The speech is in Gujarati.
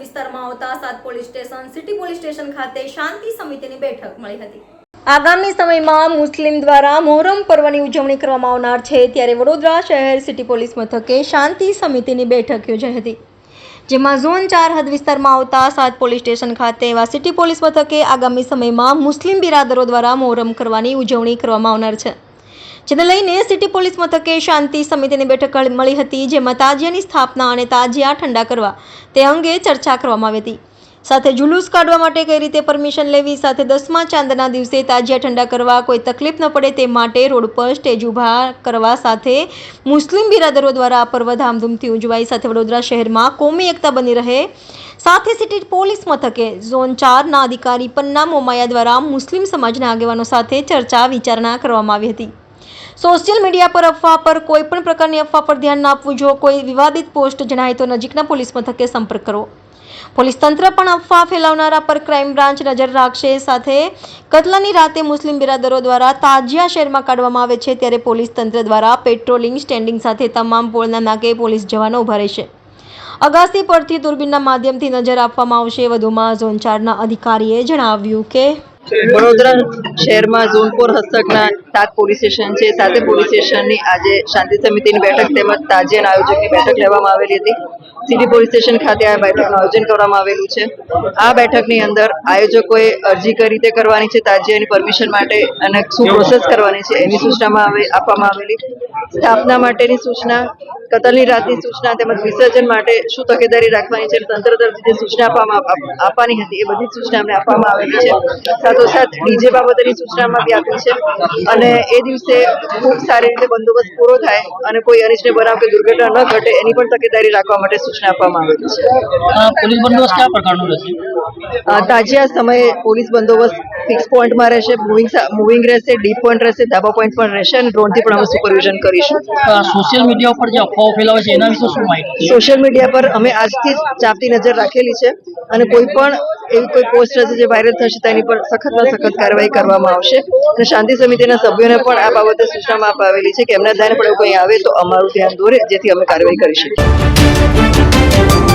વિસ્તારમાં આવતા સાત police station, city police station ખાતે શાંતિ સમિતિની બેઠક મળી હતી. આગામી સમયમાં મુસ્લિમ દ્વારા મોહરમ પર્વની ઉજવણી કરવામાં આવનાર છે. ત્યારે વડોદરા શહેર સિટી પોલીસ મથકે શાંતિ સમિતિની બેઠક યોજાઈ હતી. જેમાં ઝોન ચાર હદ વિસ્તારમાં આવતા સાત પોલીસ સ્ટેશન ખાતે એવા સિટી પોલીસ મથકે આગામી સમયમાં મુસ્લિમ બિરાદરો દ્વારા મોહરમ કરવાની ઉજવણી કરવામાં આવનાર છે. જેને લઈને સિટી પોલીસ મથકે શાંતિ સમિતિની બેઠક મળી હતી જેમાં તાજિયાની સ્થાપના અને તાજિયા ઠંડા કરવા તે અંગે ચર્ચા કરવામાં આવી હતી. સાથે જુલુસ કાઢવા માટે કઈ રીતે પરમિશન લેવી, સાથે દસમા ચાંદના દિવસે તાજિયા ઠંડા કરવા કોઈ તકલીફ ન પડે તે માટે રોડ પર સ્ટેજ ઊભા કરવા સાથે મુસ્લિમ બિરાદરો દ્વારા આ પર્વ ધામધૂમથી ઉજવાઈ સાથે વડોદરા શહેરમાં કોમી એકતા બની રહે. સાથે સિટી પોલીસ મથકે ઝોન ચારના અધિકારી પન્ના મોમાયા દ્વારા મુસ્લિમ સમાજના આગેવાનો સાથે ચર્ચા વિચારણા કરવામાં આવી હતી. સોશિયલ મીડિયા પર અફવા પર કોઈ પણ પ્રકારની અફવા પર ધ્યાન ન આપવું જો કોઈ વિવાદિત પોસ્ટ જણાય તો નજીકના પોલીસ મથકે સંપર્ક કરો. પોલીસ તંત્ર પણ અફવા ફેલાવનારા પર ક્રાઇમ બ્રાન્ચ નજર રાખશે. સાથે કતલાની રાતે મુસ્લિમ બિરાદરો દ્વારા તાજિયા શહેરમાં કાઢવામાં આવે છે ત્યારે પોલીસ તંત્ર દ્વારા પેટ્રોલિંગ સ્ટેન્ડિંગ સાથે તમામ પોળના નાકે પોલીસ જવાનો ઊભા રહેશે. અગાસી પરથી દૂરબીનના માધ્યમથી નજર આપવામાં આવશે. વધુમાં ઝોન ચારના અધિકારીએ જણાવ્યું કે વડોદરા શહેરમાં ઝોનપુર હસ્તકના સાત પોલીસ સ્ટેશન છે. સાતે પોલીસ સ્ટેશનની આજે શાંતિ સમિતિની બેઠક તેમજ તાજિયાના આયોજકની બેઠક લેવામાં આવેલી હતી. સિટી પોલીસ સ્ટેશન ખાતે આ બેઠકનું આયોજન કરવામાં આવેલું છે. આ બેઠકની અંદર આયોજકોએ અરજી કઈ રીતે કરવાની છે તાજિયાની પરમિશન માટે અને શું પ્રોસેસ કરવાની છે એની સૂચનામાં આપવામાં આવેલી. સ્થાપના માટેની સૂચના કતલની રાતની સૂચના તેમજ વિસર્જન માટે શું તકેદારી રાખવાની છે તંત્ર તરફથી જે સૂચના આપવામાં આપવાની હતી એ બધી સૂચના અમને આપવામાં આવેલી છે. સાથોસાથ ડીજે બાબતેની સૂચનામાં બી આપી છે અને એ દિવસે ખૂબ સારી રીતે બંદોબસ્ત પૂરો થાય અને કોઈ અનિચ્છનીય બનાવ કે દુર્ઘટના ન ઘટે એની પણ તકેદારી રાખવા માટે સૂચના આપવામાં આવેલી છે. પોલીસ બંદોબસ્ત કયા પ્રકારનો રહેશે? તાજિયા સમયે પોલીસ બંદોબસ્ત ફિક્સ પોઈન્ટમાં રહેશે મૂવિંગ મૂવિંગ રહેશે ડીપ પોઈન્ટ રહેશે ધાબા પોઈન્ટ પણ રહેશે અને ડ્રોનથી પણ અમે સુપરવિઝન કરીશું. સોશિયલ મીડિયા ઉપર જે અફવાઓ ફેલાવે છે એના વિશે શું માહિતી સોશિયલ મીડિયા પર અમે આજથી જ ચાપતી નજર રાખેલી છે અને કોઈ પણ એવી કોઈ પોસ્ટ હશે જે વાયરલ થશે તેની પર સખતમાં સખત કાર્યવાહી કરવામાં આવશે. અને શાંતિ સમિતિના સભ્યોને પણ આ બાબતે સૂચનામાં અપાવેલી છે કે એમના ધ્યાન પણ એવું કંઈ આવે તો અમારું ધ્યાન દોરે જેથી અમે કાર્યવાહી કરી શકીએ.